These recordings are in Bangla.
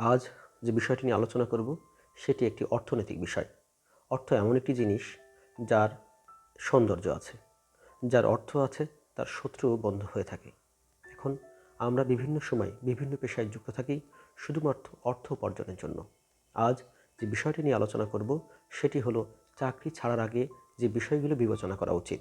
আজ যে বিষয়টি নিয়ে আলোচনা করব, সেটি একটি অর্থনৈতিক বিষয়। অর্থ এমন একটি জিনিস যার সৌন্দর্য আছে, যার অর্থ আছে তার শত্রুও বন্ধ হয়ে থাকে। এখন আমরা বিভিন্ন সময় বিভিন্ন পেশায় যুক্ত থাকি শুধুমাত্র অর্থ উপার্জনের জন্য। আজ যে বিষয়টি নিয়ে আলোচনা করব, সেটি হলো চাকরি ছাড়ার আগে যে বিষয়গুলো বিবেচনা করা উচিত।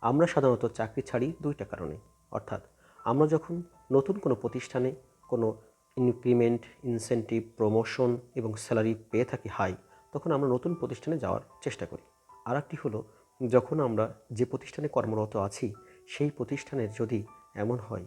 আমরা সাধারণত চাকরি ছাড়ি দুইটা কারণে। অর্থাৎ আমরা যখন নতুন কোনো প্রতিষ্ঠানে কোনো ইনক্রিমেন্ট ইনসেন্টিভ প্রমোশন এবং স্যালারি পেয়ে থাকি হাই তখন আমরা নতুন প্রতিষ্ঠানে যাওয়ার চেষ্টা করি। আর একটি হলো, যখন আমরা যে প্রতিষ্ঠানে কর্মরত আছি, সেই প্রতিষ্ঠানের যদি এমন হয়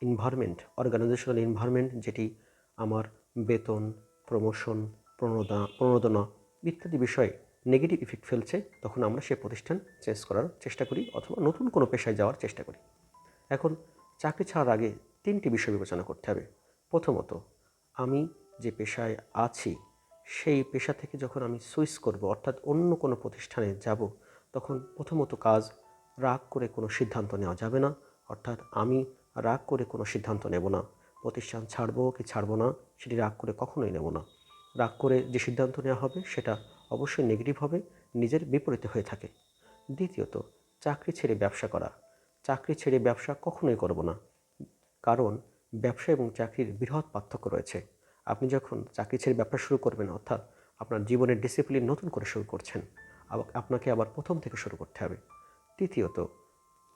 এনভায়রনমেন্ট অর্গানাইজেশনাল এনভায়রনমেন্ট যেটি আমার বেতন প্রমোশন প্রণোদনা প্রণোদনা ইত্যাদি বিষয়ে নেগেটিভ ইফেক্ট ফেলছে, তখন আমরা সে প্রতিষ্ঠান চেঞ্জ করার চেষ্টা করি অথবা নতুন কোনো পেশায় যাওয়ার চেষ্টা করি। এখন, চাকরি ছাড়ার আগে তিনটি বিষয় বিবেচনা করতে হবে। প্রথমত, আমি যে পেশায় আছি, সেই পেশা থেকে যখন আমি সুইচ করব, অর্থাৎ অন্য কোনো প্রতিষ্ঠানে যাব, তখন প্রথমত কাজ রাগ করে কোনো সিদ্ধান্ত নেওয়া যাবে না। অর্থাৎ আমি রাগ করে কোনো সিদ্ধান্ত নেব না। প্রতিষ্ঠান ছাড়বো কি ছাড়বো না, সেটি রাগ করে কখনোই নেব না। রাগ করে যে সিদ্ধান্ত নেওয়া হবে, সেটা অবশ্যই নেগেটিভ হবে, নিজের বিপরীতে হয়ে থাকে। দ্বিতীয়ত, চাকরি ছেড়ে ব্যবসা করা। চাকরি ছেড়ে ব্যবসা কখনোই করব না। কারণ ব্যবসা এবং চাকরির বৃহৎ পার্থক্য রয়েছে। আপনি যখন চাকরি ছেড়ে ব্যবসা শুরু করবেন, অর্থাৎ আপনার জীবনের ডিসিপ্লিন নতুন করে শুরু করছেন, আবার আপনাকে আবার প্রথম থেকে শুরু করতে হবে। তৃতীয়ত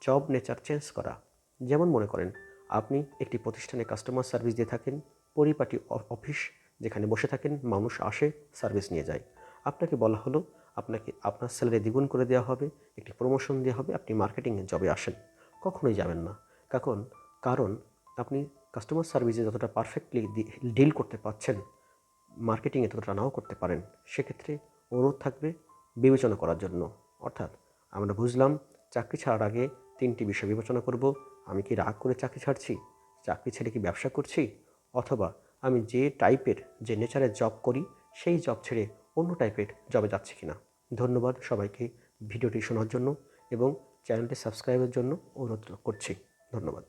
জব নেচার চেঞ্জ করা। যেমন মনে করেন, আপনি একটি প্রতিষ্ঠানে কাস্টমার সার্ভিস দিয়ে থাকেন, পরিপাটি অফিস যেখানে বসে থাকেন, মানুষ আসে সার্ভিস নিয়ে যায়। আপনাকে বলা হলো, আপনাকে আপনার স্যালারি দ্বিগুণ করে দেওয়া হবে, একটি প্রমোশন দেওয়া হবে, আপনি মার্কেটিংয়ের জবে আসেন। কখনোই যাবেন না। কারণ কারণ আপনি কাস্টমার সার্ভিসে যতটা পারফেক্টলি ডিল করতে পারছেন মার্কেটিংয়ে ততটা নাও করতে পারেন, সেক্ষেত্রে অনুরোধ থাকবে বিবেচনা করার জন্য। অর্থাৎ আমরা বুঝলাম, চাকরি ছাড়ার আগে তিনটি বিষয় বিবেচনা করব, আমি কি রাগ করে চাকরি ছাড়ছি, চাকরি ছেড়ে কি ব্যবসা করছি, অথবা আমি যে টাইপের যে নেচারের জব করি, সেই জব ছেড়ে অন্য টাইপের জবে যাচ্ছি কিনা। ধন্যবাদ সবাইকে ভিডিওটি শোনার জন্য এবং চ্যানেলটি সাবস্ক্রাইবের জন্য অনুরোধ করছি। ধন্যবাদ।